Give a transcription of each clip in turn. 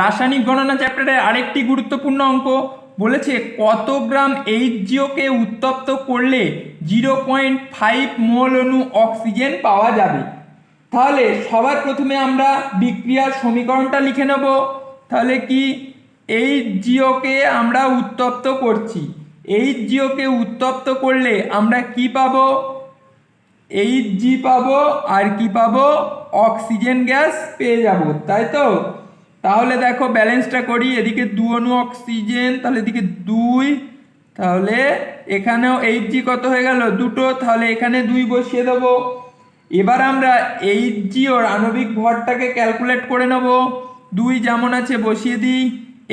রাসায়নিক গণনা চ্যাপ্টারের আরেকটি গুরুত্বপূর্ণ অঙ্ক বলেছে কত গ্রাম এইচ জিওকে উত্তপ্ত করলে জিরো পয়েন্ট ফাইভ মোল অণু অক্সিজেন পাওয়া যাবে? তাহলে সবার প্রথমে আমরা বিক্রিয়ার সমীকরণটা লিখে নেব। তাহলে কি? এইচ জিওকে আমরা উত্তপ্ত করছি। এইচ জিওকে উত্তপ্ত করলে আমরা কি পাবো? এইচ জি পাবো আর কি পাবো? অক্সিজেন গ্যাস পেয়ে যাব। তাই তো? তাহলে দেখো ব্যালেন্সটা করি, এদিকে দু অণু অক্সিজেন তাহলে এদিকে দুই, তাহলে এখানেও এইচ জি কত হয়ে গেল? দুটো, তাহলে এখানে দুই বসিয়ে দেবো। এবার আমরা এইচ জি ওর আণবিক ভরটাকে ক্যালকুলেট করে নেব। দুই যেমন আছে বসিয়ে দিই।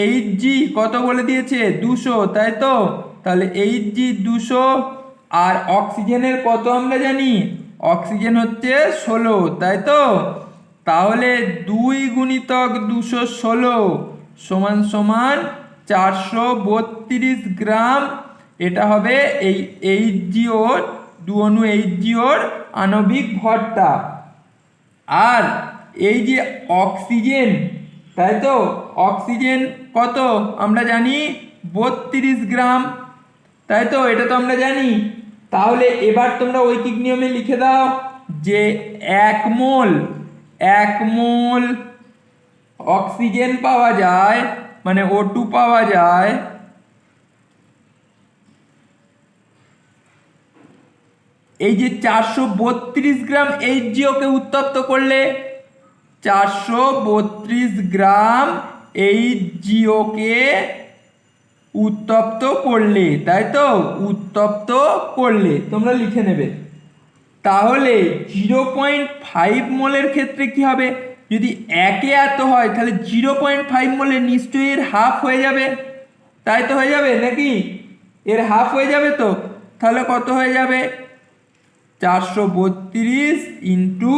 এইচ জি কত বলে দিয়েছে? দুশো, তাই তো? তাহলে এইচ জি দুশো, আর অক্সিজেনের কত আমরা জানি? অক্সিজেন হচ্ছে ষোলো, তাই তো? তাহলে দুই গুণিতক দুশো ষোলো সমান সমান চারশো বত্রিশ গ্রাম, এটা হবে এই এইচ জিওর দু অনু এইচ জিওর আণবিক ভরটা আর এই যে অক্সিজেন, তাই তো? অক্সিজেন কত? আমরা জানি বত্রিশ গ্রাম। তাই তো? এটা তো আমরা জানি। তাহলে এবার তোমরা ঐকিক নিয়মে লিখে দাও যে এক মোল এক মোল অক্সিজেন পাওয়া যায় মানে ও পাওয়া যায়। এই যে চারশো বত্রিশ গ্রাম এইচ জিওকে উত্তপ্ত করলে, চারশো বত্রিশ গ্রাম এইচ জিওকে উত্তপ্ত করলে, তাই তো? উত্তপ্ত করলে, তোমরা লিখে নেবে। তাহলে জিরো পয়েন্ট ফাইভ মোলের ক্ষেত্রে কি হবে? যদি একে এত হয়, তাহলে জিরো পয়েন্ট ফাইভ মোলে নিশ্চয়ই এর হাফ হয়ে যাবে। তাই তো হয়ে যাবে নাকি? এর হাফ হয়ে যাবে তো। তাহলে কত হয়ে যাবে? চারশো বত্রিশ ইন্টু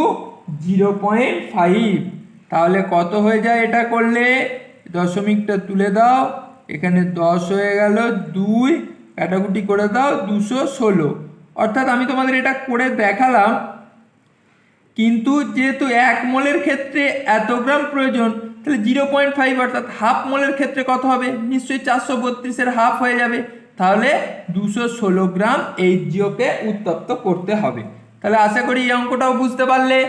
জিরো পয়েন্ট ফাইভ তাহলে কত হয়ে যায় এটা করলে? দশমিকটা তুলে দাও। এখানে দশ হয়ে গেল দুই। কাটাকুটি করে দাও, দুশো ষোলো। অর্থাৎ আমি তোমাদের এটা করে দেখালাম, কিন্তু যেহেতু এক মোলের ক্ষেত্রে এত গ্রাম প্রয়োজন, তাহলে জিরো পয়েন্ট ফাইভ অর্থাৎ হাফ মোলের ক্ষেত্রে কত হবে? নিশ্চয়ই চারশো বত্রিশের হাফ হয়ে যাবে। তাহলে দুশো ষোলো গ্রাম এইচজিওকে উত্তপ্ত করতে হবে। তাহলে আশা করি এই অঙ্কটাও বুঝতে পারলে।